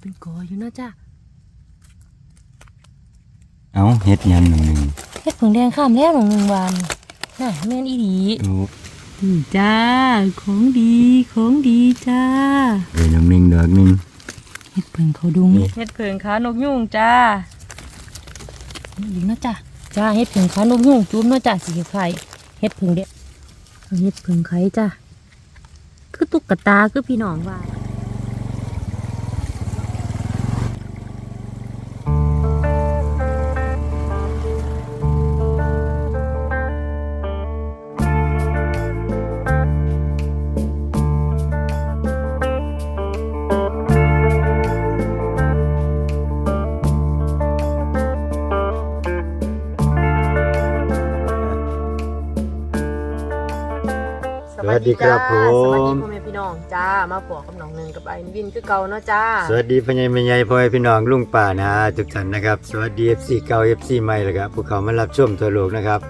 เป็นกออยู่เนาะจ้าเอาเฮ็ดยันหนึ่งหนึ่งเฮ็ดผงแดงข้ามแล้วหนองหนึ่งวานน่ะแม่นอีดีโอ้นี่จ้าของดีของดีจ้าเอ้ยน้ำหนึ่งดอกหนึ่งเฮ็ดเพิงเขาดุงนี่เฮ็ดเพิงขานกยุงจ้านี่อีกเนาะจ้าจ้าเฮ็ดเพิงขานกยุงจุ้มเนาะจ้าสีไข่เฮ็ดเพิงเด็ดเอาเฮ็ดเพิงไข่จ้าคือตุ๊กตาคือพี่น้องว่า สวัสดีครับผสวัสดีมพ่อแม่พี่น้องจ้า มาผัวกับน้องหนึ่งกับไอ้วินคือเก่าเนาะจ้า สวัสดีพ่อใหญ่แม่ใหญ่พ่อแม่พี่น้องลุงป่านะทุกท่านนะครับ สวัสดี FC เก่า FC ใหม่แล้วครับพวกเขามารับชมทั่วโลกนะครับ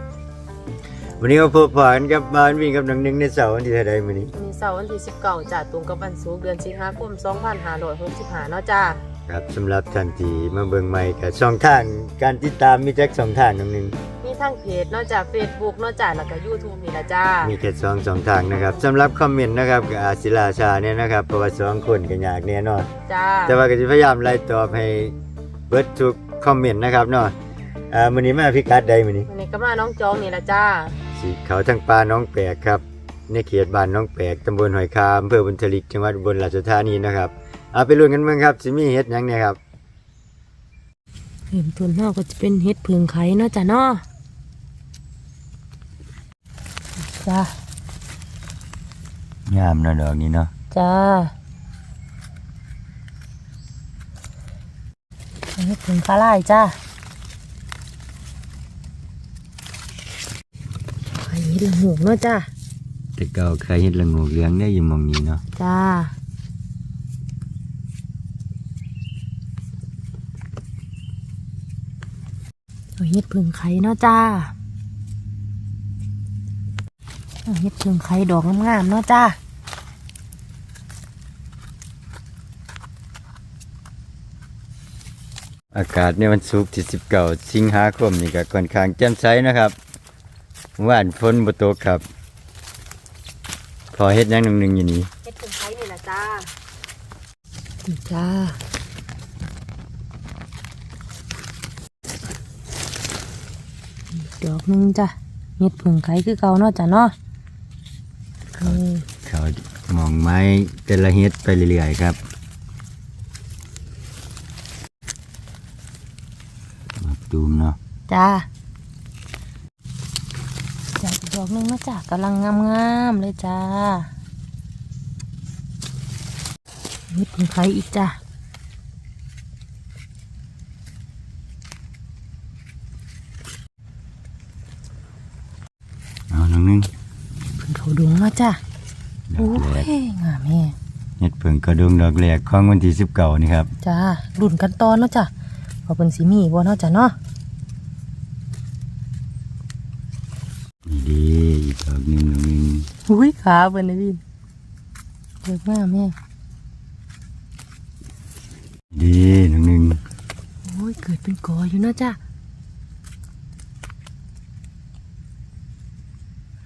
วันนี้ก็พบปะกันกับบ้านวิ่งกับน้องหนึ่งในเสาร์วันที่เท่าใดมื้อนี้วันนี้เสาร์วันที่19จ้าตรงกับวันศุกร์เดือนสิงหาคม2565เนาะจ้า ครับสำหรับท่านที่มาเบิ่งใหม่กับช่องทางการติดตามมีจักสองทางน้องหนึ่งมี ทั้งเพจเนาะจ้า Facebook เนาะจ้าแล้วก็ YouTube นี่ละจ้า มีแค่สองสองทางนะครับสำหรับคอมเมนต์นะครับกับอาศิลาชาเนี่ยนะครับเพราะว่าสองคนกันยากแน่นอนจ้า แต่ว่าก็จะพยายามไล่ตอบให้เบิดทุกคอมเมนต์นะครับเนาะอ่ามื้อนี้มาพิกัดใดมื้อนี้ วันนี้ก็มาน้องจองนี่ละจ้าสิเขาทางป่าน้องแปลกครับ ในเขตบ้านน้องแปลกตำบลหอยคามอำเภอบุญทลิกจังหวัดอุบลราชธานีนะครับเอาไปลุ้นกันเบิ่งครับสิมีเฮ็ดหยังเนี่ยครับ เริ่มต้นเฮาก็จะเป็นเฮ็ดเพิงไข่เนาะจ้าเนาะ จ้างามเนาะดอกนี้เนาะจ้าเฮ็ดเพิงขาลายจ้าไข่เฮ็ดละหมูกเนาะจ้าแต่เก่าเคยเฮ็ดละโงูเหลืองได้อยู่หมองนี้เนาะจ้าเอาเฮ็ดเพิงไข่เนาะจ้า เอาเฮ็ดเพิงไข่ดอกงามๆเนาะจ้าอากาศในวันศุกร์ที่19สิงหาคมนี่ก็ค่อนข้างแจ่มใสนะครับเมื่อว่านฝนบ่ตกครับ พอเฮ็ดหยังหนึงๆอยู่นี่เฮ็ดเพิงไข่นี่แหละจ้านี่จ้าอีกดอกหนึงจ้ะเฮ็ดเพิงไข่คือเก่าเนาะจ้ะเนาะนี่เขา มองไม้แต่ละเฮ็ดไปเรื่อยๆครับมาตูมเนาะจ้าจ้าอีกดอกหนึงเนาะจ้ะกำลังงามๆเลยจ้าเฮ็ดเพิงไข่อีกจ้ะเอาน้องนึงเพิ่งเขาดุงเนาะจ้ะ ดโอ้อกแรกยงามแม่เฮ็ดเพิ่งกระดุงดอกแรกของวันที่19นี่ครับจ้ารุ่นกันตอนเนาะจ้ะพอเป็นสีมีบ่เนาะจ้ะเนาะนี่ดีอีกดอกหนึงน้องนึงอุ้ยขาเบิ่นเลยพี่เด็กงามแม่ดีน้องนึงโอ้ยเกิดเป็นกออยู่เนาะจ้ะ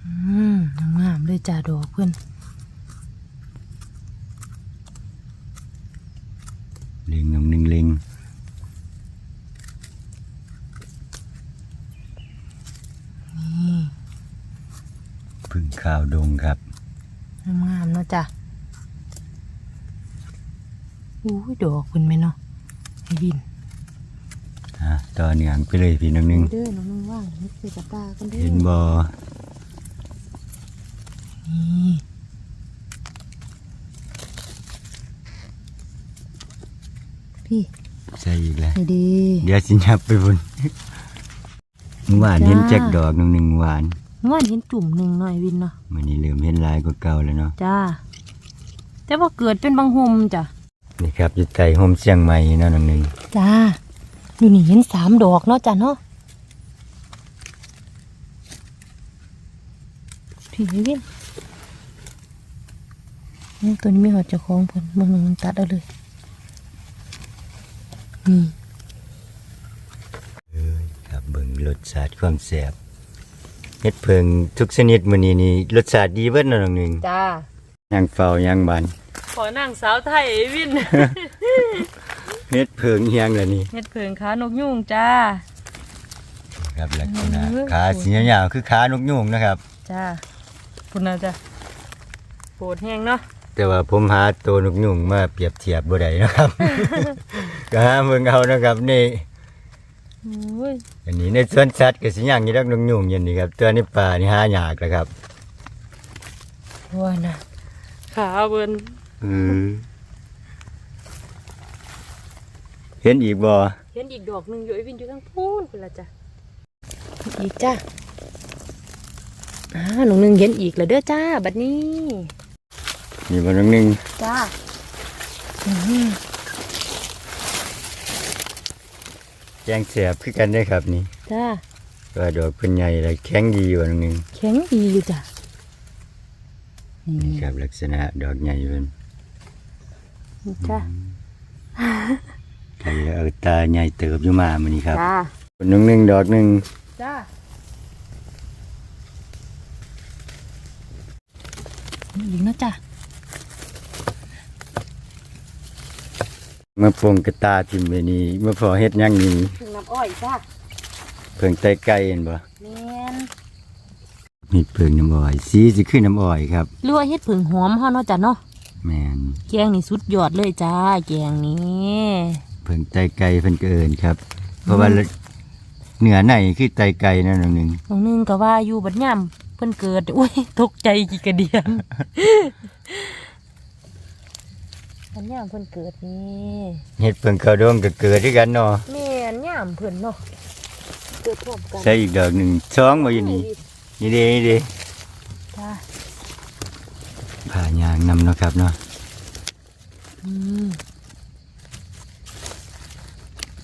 อืมงามๆเลยจ้าดอกเพิ่น เล็งน้องนึงเล็ง นี่ พึ่ง ข้าวดงครับงามๆเนาะจ้ะอุ้ยดอกเพิ่นแม่เนาะไอ้ดินอะต่อเนื่องไปเลยพี่น้องนึงเด้อน้องนึงว่างนึกใส่กระตากันเด้อเห็นบ่นี่พี่ใช่อีกแล้วไอ้ดีเดี๋ยวสิยับไปบุญหวานเห็นจักดอกหนึ่งหนึ่งหวาน ว่าเห็นจุ่มหนึ่งหน่อยวินเนาะมันนี้เริ่มเห็นลายกว่าเก่าแล้วเนาะจ้าแต่ว่าเกิดเป็นบางโฮมจ้ะนี่ครับอยู่ไต่โฮมเชียงใหม่เนาะหนึ่งหนึ่งจ้าอยู่นี่เห็นสามดอกเนาะจ้ะเนาะพี่ไอ้วินนี่ตัวนี้ไม่หอดเจ้าของเพิ่นมึงมันตัดเอาเลยนี่ครับเบิ่งรสชาติความแซ่บ เฮ็ดเพิงทุกชนิดมื้อนี้นี่รสชาติดีเบิดเนาะน้องหนึงจ้าย่างเฝ้าย่างบานขอนางสาวไทยวินเฮ็ดเพิงเฮียงแล้วนี่เฮ็ดเพิงขานกยุงจ้าครับลักษณะเออขาสียาวๆคือขานกยูงนะครับจ้าคุณนะจ้าโปรดแห้งเนาะแต่ว่าผมหาตัวนกยูงมาเปรียบเทียบบ่ได้นะครับก็หาเบิ่งเอานะครับนี่โอ้ยอันนี้ในสวนสัตว์ก็สิย่างอยู่ดักนกยูงอย่างนี้ครับตัวในป่านี่หายากแล้วครับว่านะขาเบิ่นเออเห็นอีกบ่เห็นอีกดอกหนึงอยู่ไอ้วินอยู่ทั้งพูนพุ่นละจ้ะอีกจ้าอ่าหนูหนึงเห็นอีกแล้วเด้อจ้า บัดนี้นี่บ่นกนึงจ้าอืม แจ้งแสบคือกันได้อครับนี่จ้าว่าดอกเพิ่นใหญ่แล้วแข็งดีอยู่นกนึงแข็งดีอยู่จ้ะนี่นี่ครับลักษณะดอกใหญ่เพิ่นจ้าใครเอาตาใหญ่เติบอยู่มามื้อนี้ครับจ้านกนึงดอกหนึงจ้าอีกนะจ้ะ มาปรุงกระตาทิ่มไว้นี่มาพอเฮ็ดหยังนี่ถึงน้ำอ้อยจ้าเพิ่งไตไก่เห็นบ่แมนมีเพิ่งน้ำอ้อย สีสิคือน้ำอ้อยครับ หรือว่าเฮ็ดผึ่งหอมเฮาเนาะจ้ะเนาะแม่นแกงนี่สุดยอดเลยจ้าแกงนี้เพิ่งไตไก่เพิ่นก็เอิ้นครับ เพราะว่าเนื้อในคือไตไก่นั่นนึงน้องนึงก็ว่าอยู่บัดย่ำเพิ่นเกิดอุ้ยตกใจกี่กระเดียน บัดย่ำเพิ่นเกิดนี่เฮ็ดเพิ่งข้าวดองก็เกิดด้วยกันเนาะแม่นย่ำเพิ่นเนาะเกิดพร้อมกันใส่อีกดอกหนึงช้องมาอยู่นี่นี่เด้นี่เด้จ้าผ่ายางนำเนาะครับเนาะอืม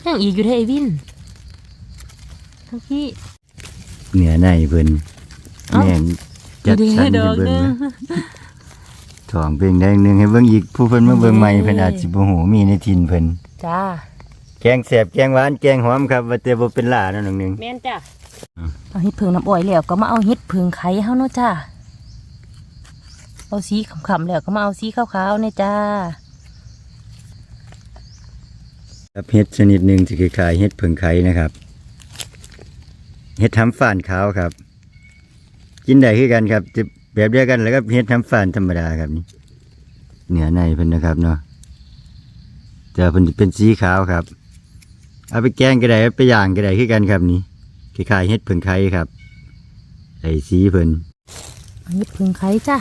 ยังอีกอยู่เด้อไอ้วินทั้งพี่เนื้อในเพิ่นเอ้า แม่นจัดสรรดให้อกเบิ่งหนึงนะ ท้องเพิ่งได้หนึงให้เบิ่งอีกผู้เพิ่นมาเบิ่งใหม่เพิ่นอาจสิบ่ฮู้มีในถิ่นเพิ่นจ้าแกงแสบแกงหวานแกงหอมครับว่าแต่บ่เป็นหลาเนาะน้องหนึงแม่นจ้าเอาเฮ็ดเพิงน้ำอ้อยแล้วก็มาเอาเฮ็ดเพิงไข่เฮาเนาะจ้าเอาสีขำๆแล้วก็มาเอาสีขาวๆเนี่ยจ้าครับเห็ดชนิดหนึ่งที่คล้ายๆเห็ดเผึ่งไข่นะครับเห็ดทำฝานขาวครับ กินได้คือกันครับจะ แบบเดียวกันแล้วก็เห็ดทำฝานธรรมดาครับนี่เหนือในเพิ่นนะครับเนาะแต่เพิ่นจะเป็นสีขาวครับ เอาไปแกงก็ได้เอาไปย่างก็ได้คือกันครับนี่คล้ายๆเห็ดเผึ่งไข่ครับไอ้สีเพิ่นเอาเฮ็ดเพิงไข่จ้า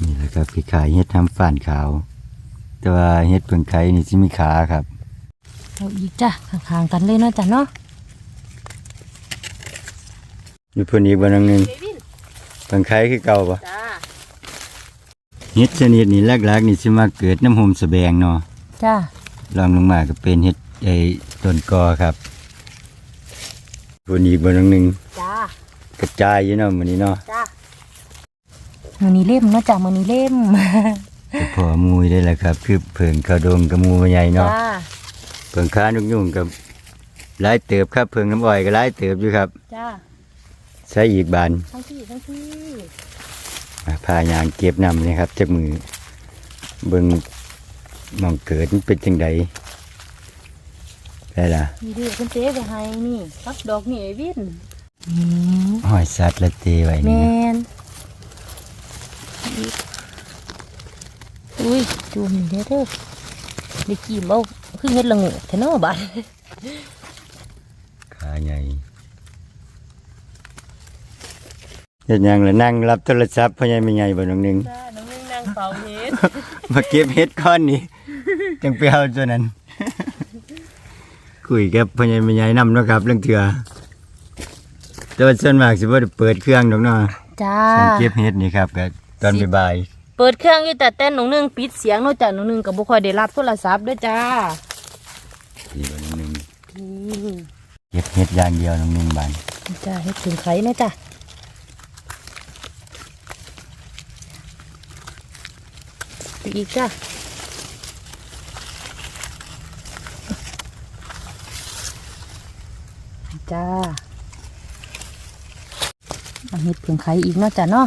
นี่แหละครับคล้ายๆเห็ดทำฝานขาว แต่ว่าเห็ดเผึ่งไข่นี่สิมีขาครับเอาอีกจ้าข้างๆกันเลยเนาะจ้าเนาะ มีเพิ่นอีกบ่น้องหนึงเดวินเผึ่งไข่คือเก่าปะจ้าเห็ดชนิดนี้แรกๆนี่สิมาเกิดน้ำหอมสะแบงเนาะจ้าลองลงมาก็เป็นเห็ดไอ้ต้นกอครับตัวนี้บนหนึ่งจ้ากระจายอยู่เนาะมันนี้เนาะจ้ามือนี้เล่มเนาะจ้ามือนี้เล่มก็พอมูยได้แหละครับ คือเผิงกระดงกับมูใหญ่เนาะจ้าเผิงค้านุกยุ่งกับหลายเติบครับเผิงน้ำอ้อยก็หลายเติบอยู่ครับจ้า ใช้อีกบานทั้งที่ทั้งที่อ่าพายางเก็บนำนะครับจากมือเบิ่งหมองเกิดมันเป็นจังไดได้ล่ะมีเด็กเป็นเต้ไปให้นี่พักดอกนี่ไอ้วินห้อยสัตว์ละเตไว้แมนี่นะนอุ้ยจูมเด้อเด้อได้กี่เบ้าคือเฮ็ดละงูแท้เนาะบาดขาใหญ่ เฮ็ดหยังล่ะนั่งรับโทรศัพท์พ่อใหญ่แม่ใหญ่บ่น้องหนึง จ้าน้องนึงนั่งเป่าเฮ็ดมาเก็บเห็ดก้อนนี้ จังไปเอาตัวนั้น คุยกับพ่อใหญ่แม่ใหญ่นำเนาะครับ เรื่องเถื่อแต่ว่าส่วนมากสิบ่ได้เปิดเครื่องดอกเนาะจ้า ส่วนเก็บเห็ดนี่ครับก็ตอนบ่ายเปิดเครื่องอยู่แต่แต่น้องนึงปิดเสียงเนาะจ้าน้องนึงก็บ่ค่อยได้รับโทรศัพท์เด้อจ้าๆนี่บ่น้องหนึงอืมเก็บเห็ดอย่างเดียวน้องหนึงบานจ้าเฮ็ดถึงไข่นะจ้า อีกจ้ะจ้าเอาเห็ดเพิ่งไข่อีกนาะจ้ะเนาะ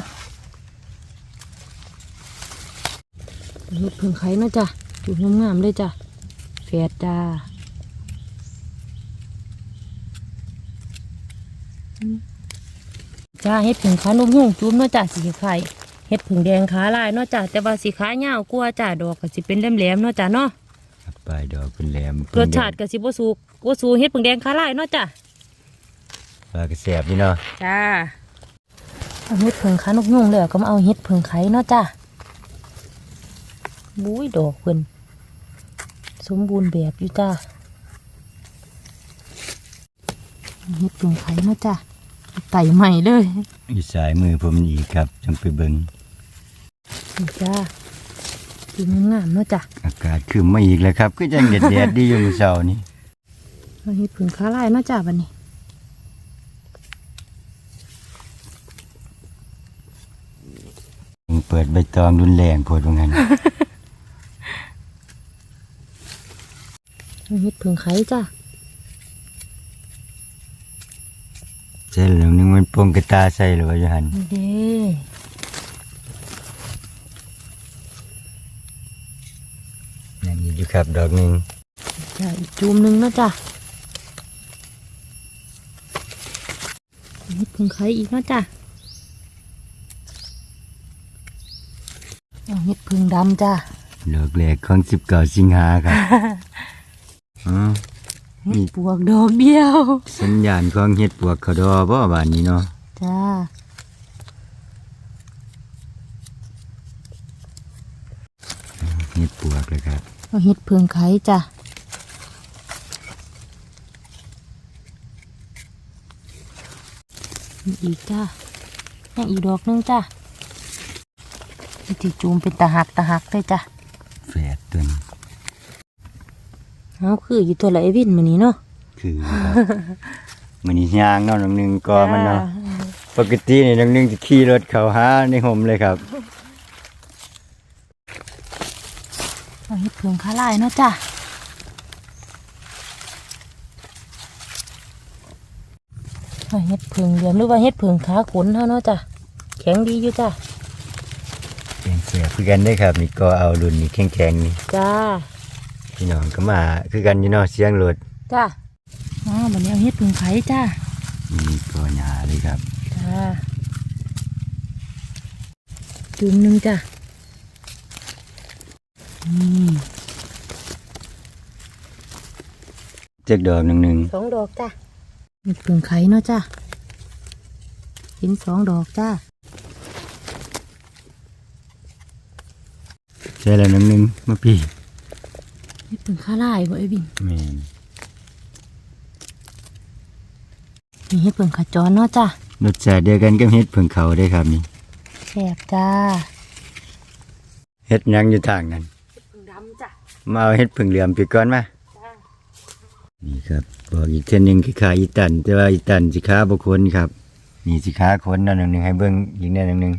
เห็ดเพิ่งไข่เนาะจ้ะดูงามๆเลยจ้ะแฝดจ้าจ้าให้ดเพิ่งไข่นุ่มๆจุ้มนาะจ้ะสีไข่ เห็ดผึ่งแดงขาลายเนาะจ้ะแต่ว่าสีขาเงาวกลัวาจ้ะดอกก็สิเป็นแหลมๆเนาะจ้ะเนาะปลายดอกเป็นแหลมรสชาติก็สิบ่สูบ่สูเฮ็ดผึ่งแดงขาลายเนาะจ้ะปลากระแสบนี่เนาะจ้าเอาเฮ็ดผึ่งขานกยุงแล้วก็มาเอาเฮ็ดผึ่งไข่เนาะจ้ะบุ้ยดอกเพิ่นสมบูรณ์แบบอยู่จ้าเฮ็ดผึ่งไข่เนาะจ้ะไต่ใหม่เลยอยู่สายมือผมอีกครับจังไปเบิง นี่จ้าสีงามๆเนาะจ้ะอากาศคือมาอีกแล้วครับก็ยังเด็ดเด็ดๆดีอยู่มื้อเช้านี่เอาเฮ็ดผึ่งขาลายเนาะจ้ะบัดนี้เปิดใบตองรุนแรงโพดว่างั้นเอาเฮ็ดผึ่งไข่จ้ะเจ้าเหลืองนึงมันปงกระตาใส่หรือว่าอยู่หันนี่เด้ ยังอีกอยู่ ครับ ดอกหนึงจ้ะอีกจุ่มหนึงเนาะจ้ะเอาเฮ็ดผึ่งไข่อีกเนาะจ้ะเอาเห็ดพึ่งดำจ้าดอกแรกของ19สิงหาครับอ๋อเห็ดปวกดอกเดียว สัญญาณของเห็ดปวกเขาดอบ่บ้านนี้เนาะจ้าเห็ดปวกเลยครับ เอาเห็ดพึ่งไข่จ้ามีอีกจ้ายังอีกดอกหนึงจ้าวิธีจูมเป็นตะหักตะหักเลยจ้าแฝดตัวนี้เอาคืออยู่ตัวไหละไอ้วินมานี้เนาะคือครับมันนี่ยางเนาะน้องหนึงก็มันเนาะปกตินี่น้องหนึงจะขี่รถเข้าหาในห่มเลยครับ เอาเห็ดพึ่งขาลายเนาะจ้าเอาเห็ดพึ่งเดียวหรือว่าเห็ดพึ่งขาขนเท่าเนาะจ้าแข็งดีอยู่จ้าแข็งเสียคือกันได้ครับนี่ก็เอารุ่นนี้แข็งๆนี่จ้าพี่น้องก็มาคือกันอยู่เนาะเสียงรถจ้าอ๋อบันนี้เอาเฮ็ดผึ่งไข่จ้านี่ก็หยาเลยครับจ้าจุ่มหนึ่งจ้าอืม เจ็กดอกหนึ่งหนึ่งสองดอกจ้าเฮ็ดผึ่งไข่เนาะจ้าเห็นสองดอกจ้าใช่แล้วหนึ่งหนึ่งมาพี่เฮ็ดผึ่งข้าลายบ่ไอ้บินแม่นมีเฮ็ดผึ่งขาจรเนาะจ้ารสชาติเดียวกันกับเฮ็ดเพิ่งเขาได้ครับนี่แซ่บจ้าเฮ็ดหยังอยู่ทางนั้นผึ่งดำจ้า มาเอาเฮ็ดเพิ่งเหลี่ยมไปก่อนมาจ้านี่ครับบอกอีกเท่านึงคือขาอีตัน แต่ว่าอีตันสิขาบ่คนครับ นี่สิขาคนนั่นหนึ่งให้เบิ่งอีกแน่หนึ่งหนึ่ง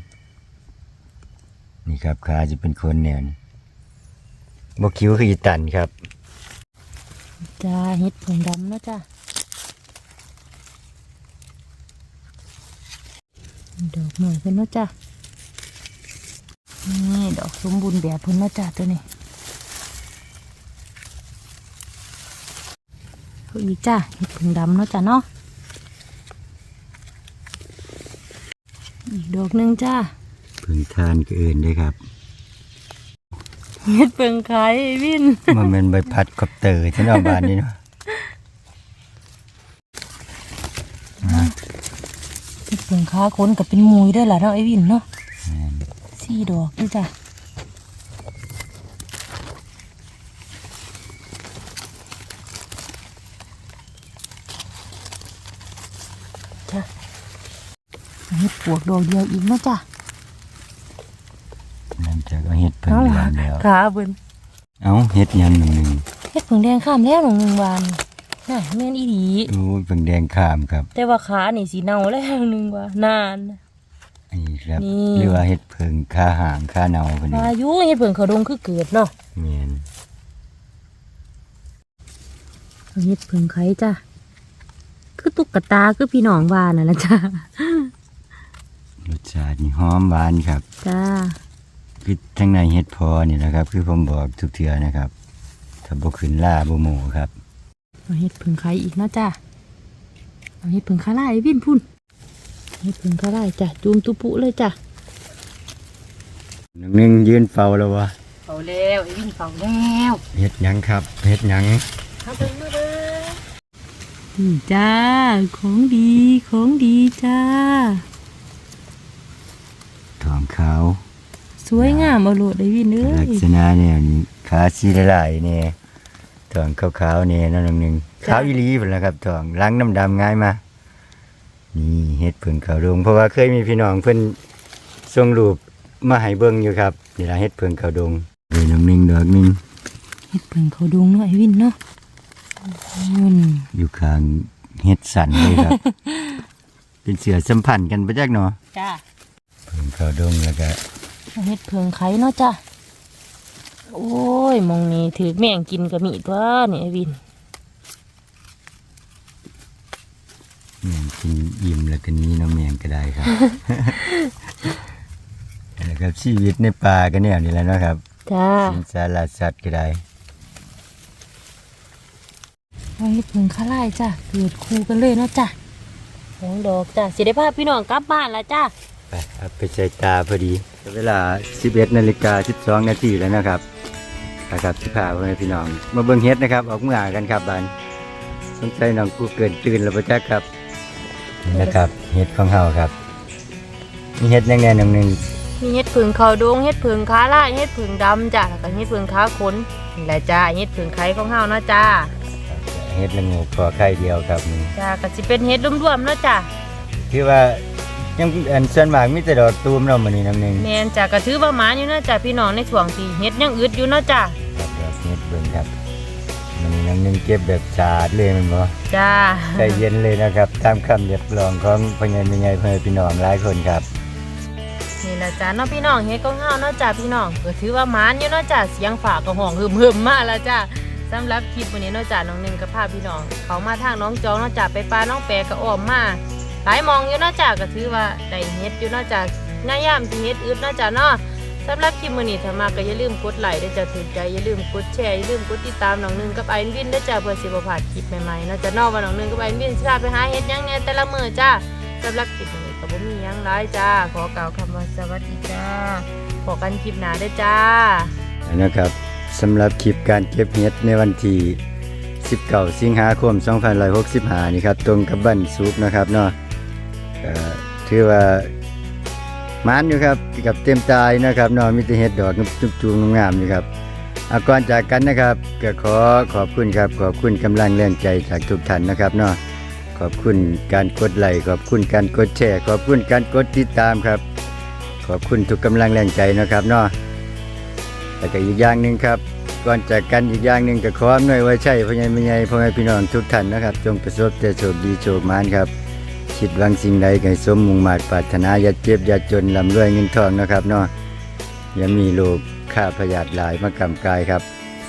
นี่ครับขาจะเป็นคนแนวนี้บ่คิ้วคืออีตันครับจ้าเฮ็ดผึ่งดำนะจ้าดอกหน่อยเพิ่นนะจ้านี่ดอกสมบูรณ์แบบเพิ่นนะจ้าตัวนี้ เอาอีกจ้าเห็ดผึ่งดำเนาะจ้าเนาะอีกดอกหนึ่งจ้าเพิ่งทานก็เอื่นได้ครับเห็ดผึ่งไข่วินมันเป็นใบพัดคอปเตอร์ที่นอกบ้านนี่เนาะอ่าเห็ดผึ่งขาคนกับเป็นมุยด้วยล่ะเนาะไอ้วินเนาะแม่นสี่ดอกนี่จ้าจ้าเห็ด ปวกดอกเดียวอีกเนาะจ้าหลังจากเอาเห็ดเพิ่งเอาเดือนแล้วขาเบิ่นเอาเห็ดยันหนึ่งหนึ่งเห็ดผึ่งแดงข้ามแล้วหนึ่งหนึ่งวันน่ะแม่นอีดีโอ้ยเพิ่งแดงขามครับ แต่ว่าขานี่สีเน่าแล้วหนึ่งว่านานนี่ครับนี่หรือว่าเห็ดเพิ่งค่าหางค่าเนาคนนี้อายุเห็ดเผิงเขาดงคือเกิดเนาะแม่นเอาเห็ดเผิงไข่จ้ะคือตุ๊กตาคือพี่น้องว่านั่นแหละจ้า รสชาตินี่หอมหวานครับ จ้า คือทั้งในเฮ็ดพอนี่นะครับ คือผมบอกทุกเทื่อนะครับถ้าบ่ขึ้นล่าบ่หมูครับเอาเห็ดผึ่งไข่อีกเนาะจ้าเอาเห็ดผึ่งคาไล่วินพุ่นเห็ดผึ่งคาไล่จ้ะจูมตุปุเลยจ้ะหนึ่งยืนเฝ้าแล้ววะเฝ้าแล้วไอ้วินเฝ้าแล้วเฮ็ดหยังครับเฮ็ดหยังเอาเบิ่งมาเบิ่งนี่จ้าของดีของดีจ้าทอง ขาว สวยงามเอาโลดไอ้วินเอ้ลักยษณะเนี่ยนี่ขาสีหลายๆเนี่ยทองขาวๆเนี่ยนั่นหนึ่งจ้ะขาวอีหลีพุ่นล่ะครับทองล้างน้ำดำง่ายมานี่เฮ็ดเพิ่งเขาดงเพราะว่าเคยมีพี่น้องเพิ่นส่งรูปมาให้เบิ่งอยู่ครับนี่ล่ะเฮ็ดเพิ่งเขาดงเดี๋ยวน้ำหนึงดอกหนึงเห็ดผึ่งเขาดงเนาะไอ้วินเนาะอืมอยู่ข้างเฮ็ดสันเลยครับ เป็นเสือสัมพันธ์กันบ่จักเนาะจ้า เพิ่งเขาดงแล้วก็เอาเห็ดผึ่งไข่เนาะจ้าโอ้ยมองนี่ถือแม่งกินกระมีตัวนี่ไอ้วินแม่งกินอิ่มแล้วก็นี้น้องแมงก็ได้ครับแล้วก็ชีวิตในป่าก็แนวนี้แหละเนาะครับจ้าสิงสารสัตว์ก็ได้เอาเห็ดผึ่งคาไล่จ้าเกิดคู่กันเลยเนาะจ้าสองดอกจ้าสิได้พาพี่น้องกลับบ้านแล้วจ้า ไปเอาไปใส่ตาพอดี เวลา 11นาฬิกา12นาทีแล้วนะครับนะครับที่พาพ่อแม่พี่น้อง มาเบิ่งเฮ็ดนะครับ ออกเมื่อกันครับบานสงสัยน้องกูเกินตื่นแล้วบ่จักครับนี่นะครับเฮ็ดของเฮาครับมีเฮ็ดยังไงน้องหนึงมีเห็ดผึ่งเขาดงเห็ดผึ่งขาไล่เห็ดผึ่งดำจ้าแล้วก็เห็ดผึ่งขาขนนี่แหละจ้าเห็ดผึ่งไข่ของเฮาเนาะจ้าเฮ็ดละงูพอไข่เดียวครับนี่จ้าก็สิเป็นเห็ดรวมๆเนาะจ้าคือว่า ยังอันส่วนมากมีแต่ดอกตูมเนาะมื้อนี้น้องหนึงแมนจ้าก็ถือว่าหมาอยู่เนาะจ้าพี่น้องในช่วงที่เห็ดยังอึดอยู่เนาะจ้าครับดอกเฮ็ดเบิ่งครับมื้อนี้น้องหนึงเก็บแบบสะอาดเลยแมันบ่จ้าใจเย็นเลยนะครับ ตามคำเรียกร้องของพ่อใหญ่แม่ใหญ่เพื่อนพี่น้องหลายคนครับ นี่แหละจ้าเนาะพี่น้องเฮ็ดของเฮาเนาะจ้าพี่น้องก็ถือว่าหมานอยู่เนาะจ้าเสียงฝากก็ห้องหึมๆมาแล้วจ้าสำหรับคลิปวันนี้เนาะจ้าน้องหนึงกับพาพี่น้อง เขามาทางน้องจองเนาะจ้าไปปลาน้องแปรก็อ้อมมา หลายมองอยู่เนาจาก็ถือว่าได้เฮ็ดอยู่เนาจ้าย่ายามที่เฮ็ดอึดเนาจ้าเนาะสำหรับคลิปมื้อนี้ถ้ามาก็อย่าลืมกดไลค์ด้วยจ้าถูกใจอย่าลืมกดแชร์อย่าลืมกดติดตามน้องหนึงกับไอวินด้วยจ้าเพื่อสิบ่พลาดคลิปใหม่ๆเนาจ้าเนาะว่าน้องหนึงกับไอวินสิพาไปหาเฮ็ดหยังแหน่แต่ละมื้อจ้าสำหรับคลิปนี้ก็บ่มีหยังหลายจ้าขอกล่าวคำว่าสวัสดีจ้าพอกันคลิปหน้าด้อจ้า นะครับสำหรับคลิปการเก็บเห็ดในวันที่19 สิงหาคม 2565 นี่ครับ ตรงกับบันสุกร์นะครับเนาะ ถือว่ามานอยู่ครับกับเต็มตายนะครับนาะมีแต่เห็ดดอกจุ่มๆงามๆนี่ครับอาก่อนจากกันนะครับก็ขอขอบคุณครับ ขอบคุณกำลังแรงใจจากทุกท่านนะครับเนาะขอบคุณการกดไลค์ขอบคุณการกดแชร์ ขอบคุณการกดติดตามครับ ขอบคุณทุกกำลังแรงใจนะครับเนาะแล้วก็อีกอย่างหนึ่งครับก่อนจากกันอีกอย่างหนึ่งก็ขออำนวยไว้ใช่พ่อใหญ่แม่ใหญ่พ่อแม่พี่น้องทุกท่านนะครับ จงประสบแต่โชคดีโชคมานครับ คิดหวังสิ่งใดก็ให้สมมุ่งมาตรปรารถนาอย่าเจ็บอย่าจนลำรวยเงินทองนะครับเนาะอย่ามีโรคข้าพยาธิหลายมากำกายครับ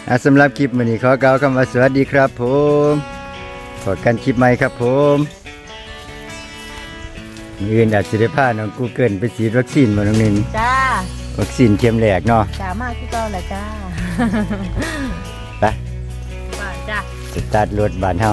อะสำหรับคลิปวันนี้ขอกล่าวคำว่าสวัสดีครับผมพบกันคลิปใหม่ครับผมมื้ออื่นอาจจะได้พาน้องกูเกิลไปฉีดวัคซีนมาน้องหนึงจ้าวัคซีนเข็มแรกเนาะจ้ามากที่เก่าแหละจ้าไปว่าจ้าสตาร์ทรถบ้านเฮา